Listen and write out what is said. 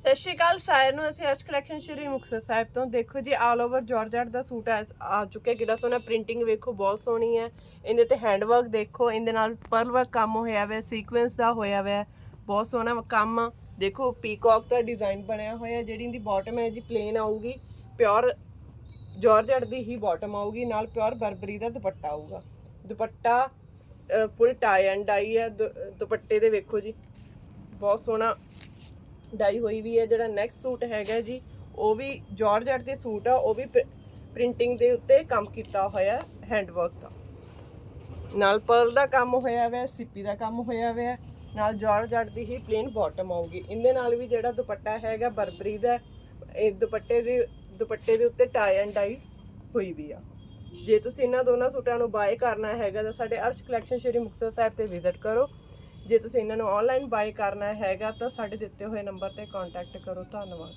ਸਤਿ ਸ਼੍ਰੀ ਅਕਾਲ ਸਾਰਿਆਂ ਨੂੰ, ਅਸੀਂ ਅੱਜ ਕਲੈਕਸ਼ਨ ਸ਼੍ਰੀ ਮੁਕਤਸਰ ਸਾਹਿਬ ਤੋਂ। ਦੇਖੋ ਜੀ ਆਲ ਓਵਰ ਜਾਰਜਟ ਦਾ ਸੂਟ ਆ ਚੁੱਕਿਆ ਕਿਹੜਾ ਸੋਹਣਾ ਪ੍ਰਿੰਟਿੰਗ ਵੇਖੋ, ਬਹੁਤ ਸੋਹਣੀ ਹੈ। ਇਹਦੇ ਤੇ ਹੈਂਡ ਵਰਕ ਦੇਖੋ, ਇਹਦੇ ਨਾਲ ਪਰਲ ਵਰਕ ਕੰਮ ਹੋਇਆ ਹੋਇਆ ਸੀਕੁਐਂਸ ਦਾ ਹੋਇਆ ਹੋਇਆ, ਬਹੁਤ ਸੋਹਣਾ ਕੰਮ। ਦੇਖੋ ਪੀਕੌਕ ਦਾ ਡਿਜ਼ਾਈਨ ਬਣਿਆ ਹੋਇਆ, ਜਿਹੜੀ ਇਹਦੀ ਬਾਟਮ ਹੈ ਜੀ ਪਲੇਨ ਆਊਗੀ। ਪਿਓਰ ਜਾਰਜਟ ਦੀ ਹੀ ਬਾਟਮ ਆਊਗੀ, ਨਾਲ ਪਿਓਰ ਬਰਬਰੀ ਦਾ ਦੁਪੱਟਾ ਆਊਗਾ। ਦੁਪੱਟਾ ਫੁੱਲ ਟਾਈ ਐਂਡ ਡਾਈ ਹੈ, ਦੁ- ਦੁਪੱਟੇ ਦੇ ਵੇਖੋ ਜੀ, ਬਹੁਤ ਸੋਹਣਾ ਡਾਈ ਹੋਈ ਵੀ ਹੈ, ਜਿਹੜਾ ਨੈਕਸਟ ਸੂਟ ਹੈਗਾ ਜੀ, ਉਹ ਵੀ ਜਾਰਜਟ ਦੇ ਸੂਟ ਆ, ਉਹ ਵੀ ਪ੍ਰਿੰਟਿੰਗ ਦੇ ਉੱਤੇ ਕੰਮ ਕੀਤਾ ਹੋਇਆ ਹੈਂਡ ਵਰਕ ਦਾ। ਨਾਲ ਪਰਲ ਦਾ ਕੰਮ ਹੋਇਆ ਹੋਇਆ ਸਿੱਪੀ ਦਾ ਕੰਮ ਹੋਇਆ ਹੋਇਆ ਨਾਲ ਜਾਰਜਟ ਦੀ ਹੀ ਪਲੇਨ ਬਾਟਮ ਆਊਗੀ। ਇਹਦੇ ਨਾਲ ਵੀ ਜਿਹੜਾ ਦੁਪੱਟਾ ਹੈਗਾ ਬਰਬਰੀ ਦਾ, ਇਹ ਦੁਪੱਟੇ ਦੇ ਦੁਪੱਟੇ ਦੇ ਉੱਤੇ ਟਾਈ ਐਂਡ ਡਾਈ ਹੋਈ ਵੀ ਆ। ਜੇ ਤੁਸੀਂ ਇਹਨਾਂ ਦੋਨਾਂ ਸੂਟਾਂ ਨੂੰ ਬਾਏ ਕਰਨਾ ਹੈਗਾ, ਤਾਂ ਸਾਡੇ ਅਰਸ਼ ਕਲੈਕਸ਼ਨ ਸ਼੍ਰੀ ਮੁਕਤਸਰ ਸਾਹਿਬ ਤੇ ਵਿਜ਼ਿਟ ਕਰੋ। ਜੇ ਤੁਸੀਂ ਇਹਨਾਂ ਨੂੰ ਆਨਲਾਈਨ ਬਾਏ ਕਰਨਾ ਹੈਗਾ ਤਾਂ ਸਾਡੇ ਦਿੱਤੇ ਹੋਏ ਨੰਬਰ ਤੇ ਕੰਟੈਕਟ ਕਰੋ, ਧੰਨਵਾਦ।